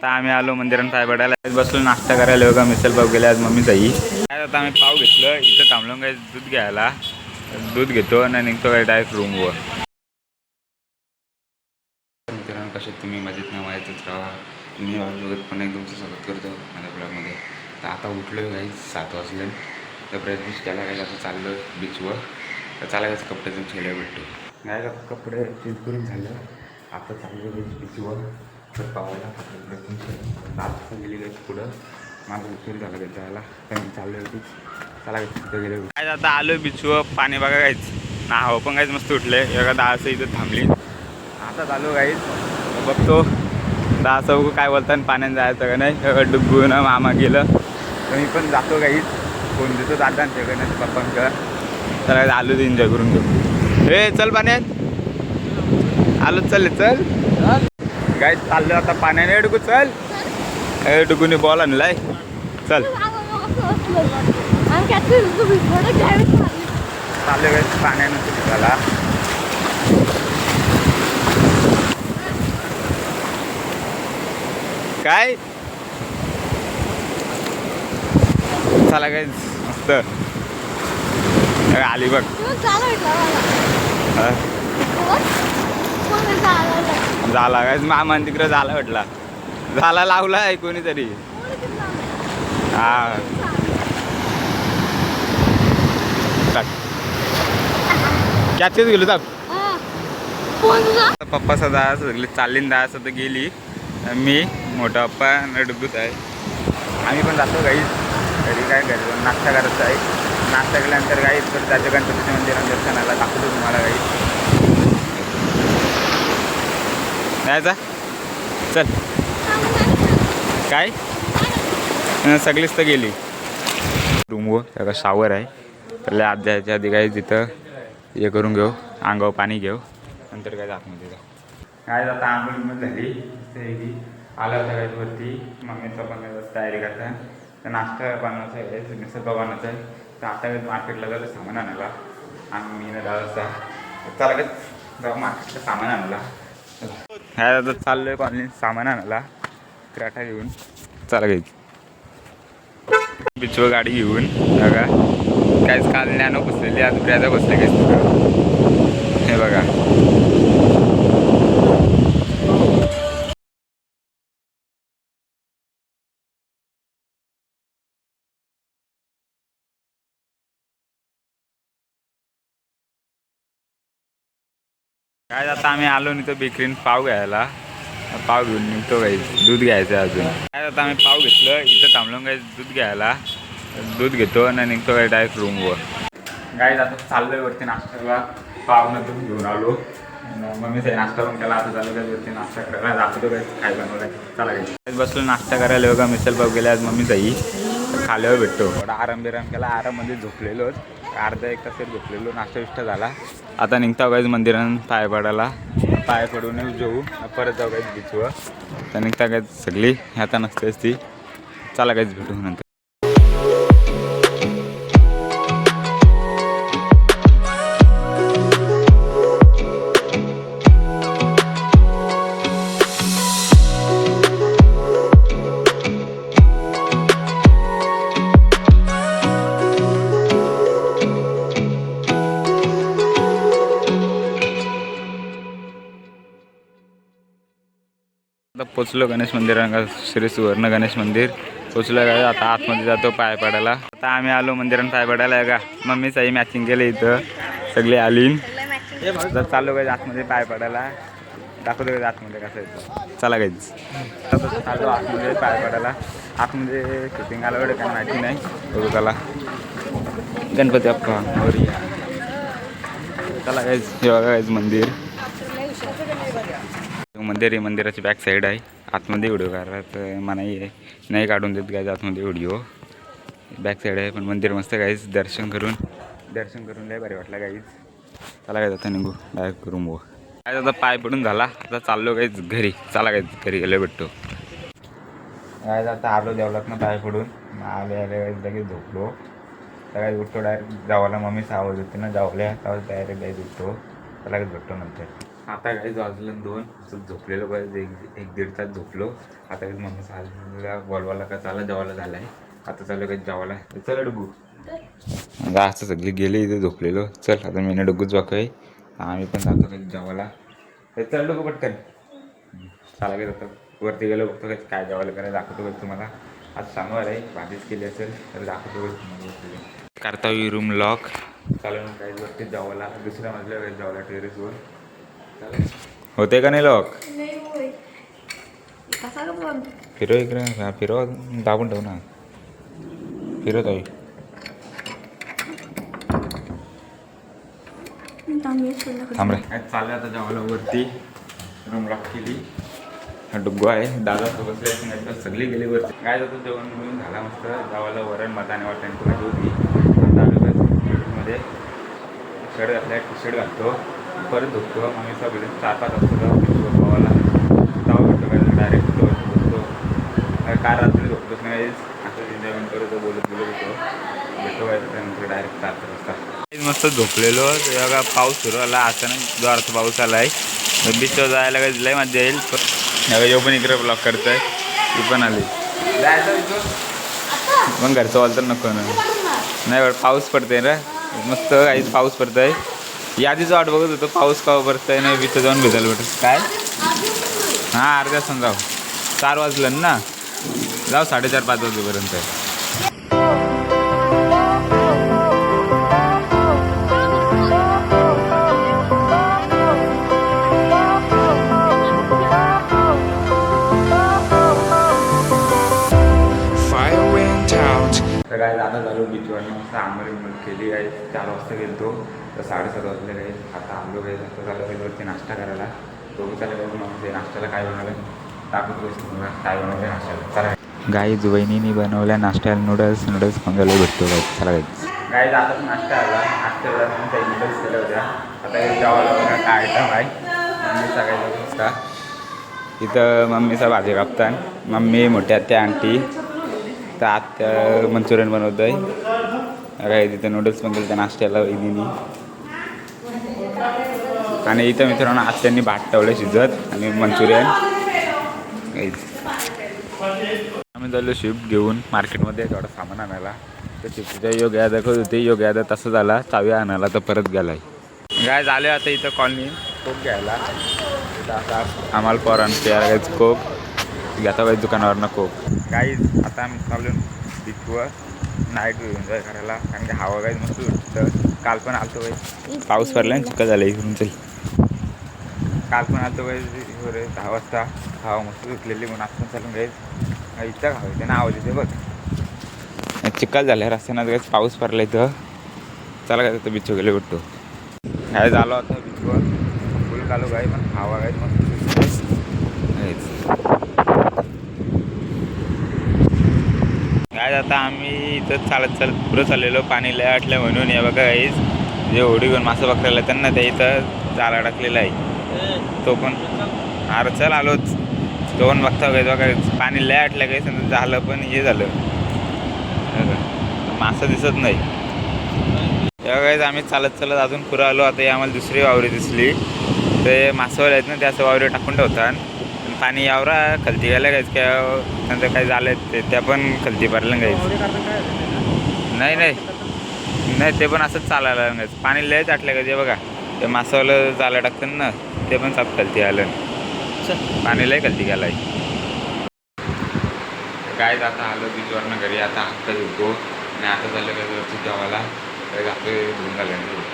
आता आम्ही आलो मंदिरान पाय पडायला बसलो नाश्ता करायला बघा मिसल पाव गेले आज मम्मी जाई काय आता आम्ही पाव घेतलं. इथं थांबलो काय दूध घ्यायला. दूध घेतो आणि निघतो काय डायरेक्ट रूमवर मित्रांनो कसे तुम्ही? मजेत नाही माहीतच राहा. मी बघत पण एक तुमचं स्वागत करतो माझ्या ब्लॉगमध्ये. तर आता उठलो काही सात वाजले. तर प्रयत्न केला काही असं चाललो बीचवर तर चालायचं कपडे तुमच्या भेटतो नाही का कपडे चेंज करून झालं. आता चाललो बीच बीचवर तर पावायला कपडे गेली काही पुढं. माझा उशीर झाला काही जायला तर चालले चाललो चला तिथं गेले. काय आता आलो बीचवर पाणी बघा काहीच ना हवा पण काहीच मस्त उठले. एका दहाचं इथं थांबली. आता चालू काहीच बघतो. दहाचं चौक काय बोलतात पाण्यात जायचं का नाही. डुबून मामा गेलं. तर मी पण जातो काहीच फोन देतो दादा सगळं नाही पप्पांकडं तर आलो ते एन्जॉय करून घेऊ. हे चल पाण्यात. आलो चल चल. काय चाललो आता पाण्याने डुकू चल. ए डुकूने बॉल आणलाय. चल. चाललो काय पाण्यानं झाला. काय? चला काय मस्त. आली बघ. झाला काय? मामा तिकडं झाला म्हटला. झाला लावला आहे कोणीतरी. हा. कॅचेच गेलो जाऊ. पप्पा सदा सगळी चालीन दहा सध्या गेली. मी मोठा पप्पा नडबूत आहे आम्ही पण जातो काही घरी काय घरी नाश्ता करायचा आहे. नाश्ता केल्यानंतर काही तर जायचं गणपतीच्या मंदिरात दर्शनाला दाखवतो तुम्हाला काही. जायचा चल. काय? सगळीच तर गेली. रूमवर त्याचा शावर आहे. तर आत जायच्या आधी काय तिथं हे करून घेऊ. अंगावर पाणी घेऊ. नंतर काय जात नाही तिथं काय जाता आंघोळ झाली. की आला होता काही वरती. मम्मीचा पण तयारी करता. तर नाश्ता बनवायचा आहे. मिसळ पाव बनवायचा आहे तर आता मार्केटला जायला सामान आणायला. आणि मी दहा दादाचा चला काय जाऊ मार्केटला सामान आणला ह्या आता चाललोय कॉलनी सामान आणायला. क्राटा घेऊन. चला घ्यायची बिचवर गाडी घेऊन. बघा. काहीच काल नॅनो बसलेली आज ब्रॅजा बसले काहीच हे बघा. काय आता आम्ही आलो नाही तर बेकरीन पाव घ्यायला. पाव घेऊन निघतो काही दूध घ्यायचं आहे अजून. काय आता आम्ही पाव घेतलं. इथं थांबलो काही दूध घ्यायला. दूध घेतो आणि निघतो काही डायरेक्ट रूमवर काय आता चाललोय वरती नाश्त्याला पाव नंतर घेऊन आलो. मम्मी ते नाश्ता करून केला. आता चालू काय वरती नाश्ता करायला. दाखवतो काय काय चला काही बसलो नाश्ता करायला. बघा मिसल पाव गेले आज मम्मी जाई खाल्यावर भेटतो. थोडा आराम बिराम केला. आराममध्ये झोपलेलोच. अर्धा एक तास झोपलेलो नाश्ता विष्टा झाला. आता निघता काहीच मंदिरानं पाय पडायला. पाय पडून जाऊ. परत जाऊ काहीच बीचवर तर निघता काय सगळी. आता नसतेच ती. चला काहीच भेटू नंतर. पोचलो गणेश मंदिरात श्री सुवर्ण गणेश मंदिर. पोचलो काय आता आतमध्ये जातो पाय पडायला. आता आम्ही आलो मंदिरात पाय पडायला. का मम्मीच आई मॅचिंग केलं इथं. सगळे आली चाललो का आतमध्ये पाय पडायला. दाखवतो काय आतमध्ये कसं येतं चला काहीच चाललो आतमध्ये पाय पडायला. आतमध्ये शूटिंग आलं एवढं काय माहिती नाही. बघू त्याला गणपती अप्पा चला काहीच हे बघा काहीच मंदिर. मंदिर आहे मंदिराची बॅक साईड आहे. आतमध्ये व्हिडिओ काढत मनाई आहे. नाही काढून देत गायचं आतमध्ये व्हिडिओ. बॅक साईड आहे पण मंदिर मस्त गाईज दर्शन करून दर्शन करून लय भारी वाटलं गाईज चला काय आता निघू. डायरेक्ट रूम बघू काय आता पाय पडून झाला. आता चाललो काहीच घरी. चला काहीच घरी गेलो भेटतो. काय आता आलो देवलात पाय पडून. आले आले लगेच झोपलो. सगळ्यात उठतो डायरेक्ट जावाला मम्मी आवाज होती ना जावल्या त्यावेळेस डायरेक्ट डायरेक्ट उठतो. त्याला भेटतो नंतर. आता काही वाजलं दोन. असं झोपलेलो पाहिजे एक एक दीड तास झोपलो. आता काही मम्मी चालला बोलवायला का चाला? जेवायला झालाय. आता चालू काही जेवायला चल डुगू. आता असं सगळी गेली इथे झोपलेलो. चल आता मी डुगूच वाकय आम्ही पण जातो काही जेवायला चल डुगू पटकन. चला गेलो तर वरती गेलो बघतो काही काय जेवायला करायला दाखवतो काही तुम्हाला. आज शनिवार आहे भाजीच केली असेल तर दाखवतो काही तुम्हाला करतावी रूम लॉक चालून काही वरती जेवायला दुसऱ्या मजल्यावर जेवायला टेरेसवर होते का नाही लॉक? फिरव इकडे. हा फिरव दाबून ठेव ना. फिरत आहे थांब रे. चाललं आता जेवायला वरती? रूम लॉक केली. हा डुग्गू आहे. दादा सोबत बसले नाही तर सगळी गेली वरती. काय जातो जेवण मिळून झाला मस्त? जेवायला वरण मताने वाटण्याची भाजी होती आता आलो मध्ये. शर्ट घातला टी शर्ट घालतो. परत झोपतो आम्ही सगळे चार पाच वाजता झोपावाला तेव्हा भेटतो काय डायरेक्ट झोपतो कार रात्री झोपतोच नाही असं एन्जॉयमेंट करतो बोलत बोलत होतो भेटतो काय त्यानंतर डायरेक्ट चार वाजता. मस्त झोपलेलो. तेव्हा पाऊस सुरू आला. अचानक जोराचा पाऊस आलाय. बीचवर जायला काही लय मजा येईल. पण यो पण इकडे ब्लॉक करतोय. ती पण आली. मग घरचं वाल तर नको ना. नाही पाऊस पडतोय ना. मस्त काहीच पाऊस पडतोय. यादीच वाट बघत होतो पाऊस का पडतोय नाही तिथं जाऊन भिजायला भेटत काय? हां अर्ध्या तासानं जाऊ. चार वाजलं ना. जाऊ साडेचार पाच वाजेपर्यंत. आता झालो बीचवर मस्त आंबरी केली आहे चार वाजता गेलतो. तर साडेसात वाजले काही आता काही आता झालं काही वरती नाश्ता करायला. दोघं चालू काही मग ते नाश्त्याला काय बनवलं काही तुम्हाला काय बनवलं नाश्त्याला? चला. गाई वहिनीने बनवल्या नाश्त्याला नूडल्स नूडल्स खायला भेटतो काय चला गाई आता नाश्ता आला. नाश्त्याला काही नूडल्स केल्या होत्या. आता जेवायला बघा काय आयटम आहे मम्मी सगळ्याला नुसता इथं मम्मीचा भाजी कापतान. मम्मी मोठ्या त्या आंटी. तर आत्या मंचुरियन बनवत आहे काय तिथे नूडल्स पण त्या नाश्त्याला वहिनी आणि इथं मित्रांनो आत्यांनी भात ठेवलं शिजत आणि मंचुरियन. आम्ही झालो शिफ्ट घेऊन मार्केटमध्ये थोडं सामान आणायला. तर शिफ्टच्या योग यादा करत होते? योग यादा तसं झाला. चावी आणायला तर परत गेला गाय झाले आता इथं कॉलनी कोक घ्यायला. आता आम्हाला पोरांना प्यायला कोक घेता पाहिजे दुकानावरनं कोक गाई आता आम्ही चालून बीचवर नाईट एन्जॉय करायला. कारण की हवा गाईज मस्त तर काल पण आलतो काही पाऊस पडला आणि चिक्का झाला. इकडून चल. काल पण आलतो काही रे दहा वाजता हवा मस्त सुटलेली म्हणून आपण चालून काही इथं हवं त्यानं आवाज येते बघ. चिक्काल झाल्या रस्त्यानं. काही पाऊस पडला इथं. चला काय तर बीचवर गेले भेटतो. काय झालं आता बीचवर फुल कालो काय पण हवा काय मस्त. काहीच काय आता आम्ही इथं चालत चालत पुढं चाललेलो पाणी लय आटलं म्हणून. या बघा काहीच जे होडी घेऊन मासे पकडायला त्यांना त्या इथं जाळा टाकलेला आहे. तो पण. अरे चल आलोच तो पण बघता काय पाणी लय आटलं काही समजा झालं पण हे झालं. मासा मासं दिसत नाही. तेव्हा काहीच आम्ही चालत चालत अजून पुढं आलो. आता ही आम्हाला दुसरी वावरी दिसली. ते मासावर आहेत ना त्या असं वावरी टाकून ठेवतात. आणि पाणी यावरा खलती घ्यायला काहीच काय त्यांचं काय झालं ते त्या पण खलती भरलं काहीच नाही नाही. नाही ते पण असंच चालायला लागलं पाणी लयच आटलं का ते बघा. ते मासवालं जायला टाकतात ना ते पण साफ खलती आलं. पाणी लय खलती गेलाय काय आता आलो बीचवरनं घरी आता हप्ता धुतो आणि आता झालं काय वरती जेवायला काय घातलं धुवून घालून.